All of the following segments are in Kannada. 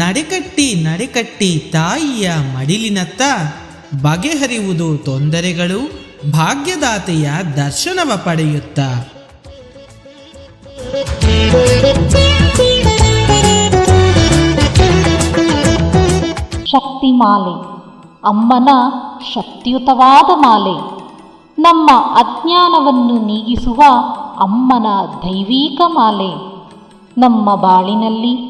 ನಡೆಕಟ್ಟಿ ನಡೆಕಟ್ಟಿ ತಾಯಿಯ ಮಡಿಲಿನತ್ತ ಬಗೆಹರಿಯುವುದು ತೊಂದರೆಗಳು, ಭಾಗ್ಯದಾತೆಯ ದರ್ಶನವ ಪಡೆಯುತ್ತಾ. ಶಕ್ತಿ ಮಾಲೆ ಅಮ್ಮನ ಶಕ್ತಿಯುತವಾದ ಮಾಲೆ. ನಮ್ಮ ಅಜ್ಞಾನವನ್ನು ನೀಗಿಸುವ ಅಮ್ಮನ ದೈವೀಕ ಮಾಲೆ. ನಮ್ಮ ಬಾಳಿನಲ್ಲಿ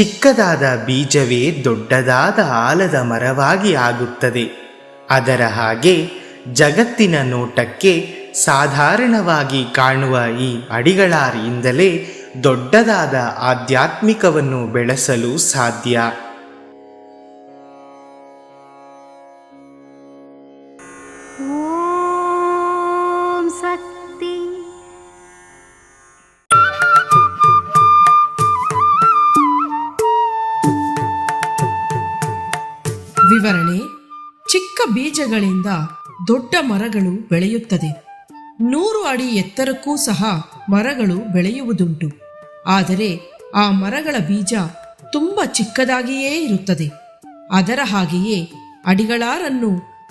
ಚಿಕ್ಕದಾದ ಬೀಜವೇ ದೊಡ್ಡದಾದ ಆಲದ ಮರವಾಗಿ ಆಗುತ್ತದೆ. ಅದರ ಹಾಗೆ ಜಗತ್ತಿನ ನೋಟಕ್ಕೆ ಸಾಧಾರಣವಾಗಿ ಕಾಣುವ ಈ ಅಡಿಗಳಾರಿಯಿಂದಲೇ ದೊಡ್ಡದಾದ ಆಧ್ಯಾತ್ಮಿಕವನ್ನು ಬೆಳೆಸಲು ಸಾಧ್ಯ. ವಿವರಣೆ. ಚಿಕ್ಕ ಬೀಜಗಳಿಂದ ದೊಡ್ಡ ಮರಗಳು ಬೆಳೆಯುತ್ತದೆ. ನೂರು ಅಡಿ ಎತ್ತರಕ್ಕೂ ಸಹ ಮರಗಳು ಬೆಳೆಯುವುದುಂಟು. ಆದರೆ ಆ ಮರಗಳ ಬೀಜ ತುಂಬ ಚಿಕ್ಕದಾಗಿಯೇ ಇರುತ್ತದೆ. ಅದರ ಹಾಗೆಯೇ ಅಡಿಗಳಾರನ್ನು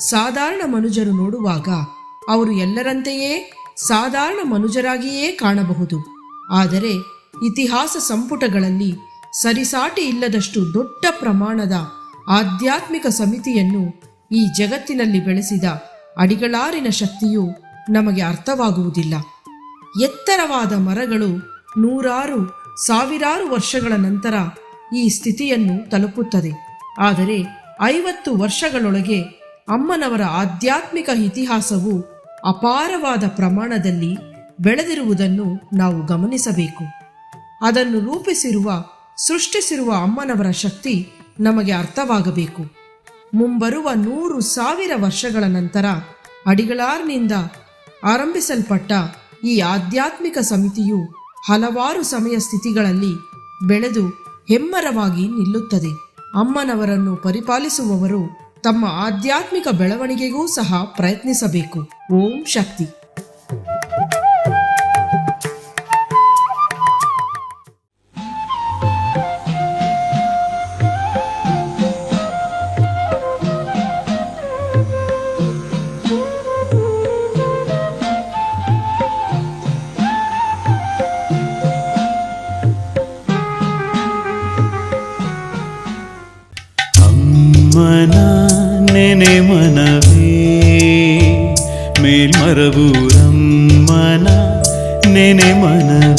ಸಾಧಾರಣ ಮನುಜರು ನೋಡುವಾಗ ಅವರು ಎಲ್ಲರಂತೆಯೇ ಸಾಧಾರಣ ಮನುಜರಾಗಿಯೇ ಕಾಣಬಹುದು. ಆದರೆ ಇತಿಹಾಸ ಸಂಪುಟಗಳಲ್ಲಿ ಸರಿಸಾಟಿ ಇಲ್ಲದಷ್ಟು ದೊಡ್ಡ ಪ್ರಮಾಣದ ಆಧ್ಯಾತ್ಮಿಕ ಸಮಿತಿಯನ್ನು ಈ ಜಗತ್ತಿನಲ್ಲಿ ಬೆಳೆಸಿದ ಅಡಿಗಳಾರಿನ ಶಕ್ತಿಯು ನಮಗೆ ಅರ್ಥವಾಗುವುದಿಲ್ಲ. ಎತ್ತರವಾದ ಮರಗಳು ನೂರಾರು, ಸಾವಿರಾರು ವರ್ಷಗಳ ನಂತರ ಈ ಸ್ಥಿತಿಯನ್ನು ತಲುಪುತ್ತದೆ. ಆದರೆ ಐವತ್ತು ವರ್ಷಗಳೊಳಗೆ ಅಮ್ಮನವರ ಆಧ್ಯಾತ್ಮಿಕ ಇತಿಹಾಸವು ಅಪಾರವಾದ ಪ್ರಮಾಣದಲ್ಲಿ ಬೆಳೆದಿರುವುದನ್ನು ನಾವು ಗಮನಿಸಬೇಕು. ಅದನ್ನು ರೂಪಿಸಿರುವ, ಸೃಷ್ಟಿಸಿರುವ ಅಮ್ಮನವರ ಶಕ್ತಿ ನಮಗೆ ಅರ್ಥವಾಗಬೇಕು. ಮುಂಬರುವ ನೂರು ಸಾವಿರ ವರ್ಷಗಳ ನಂತರ ಅಡಿಗಳಾರ್ನಿಂದ ಆರಂಭಿಸಲ್ಪಟ್ಟ ಈ ಆಧ್ಯಾತ್ಮಿಕ ಸಮಿತಿಯು ಹಲವಾರು ಸಮಯ ಸ್ಥಿತಿಗಳಲ್ಲಿ ಬೆಳೆದು ಹೆಮ್ಮರವಾಗಿ ನಿಲ್ಲುತ್ತದೆ. ಅಮ್ಮನವರನ್ನು ಪರಿಪಾಲಿಸುವವರು ತಮ್ಮ ಆಧ್ಯಾತ್ಮಿಕ ಬೆಳವಣಿಗೆಗೂ ಸಹ ಪ್ರಯತ್ನಿಸಬೇಕು. ಓಂ ಶಕ್ತಿ. மேனே மனவே மேல் மரபூரம் மன நேனே மனவே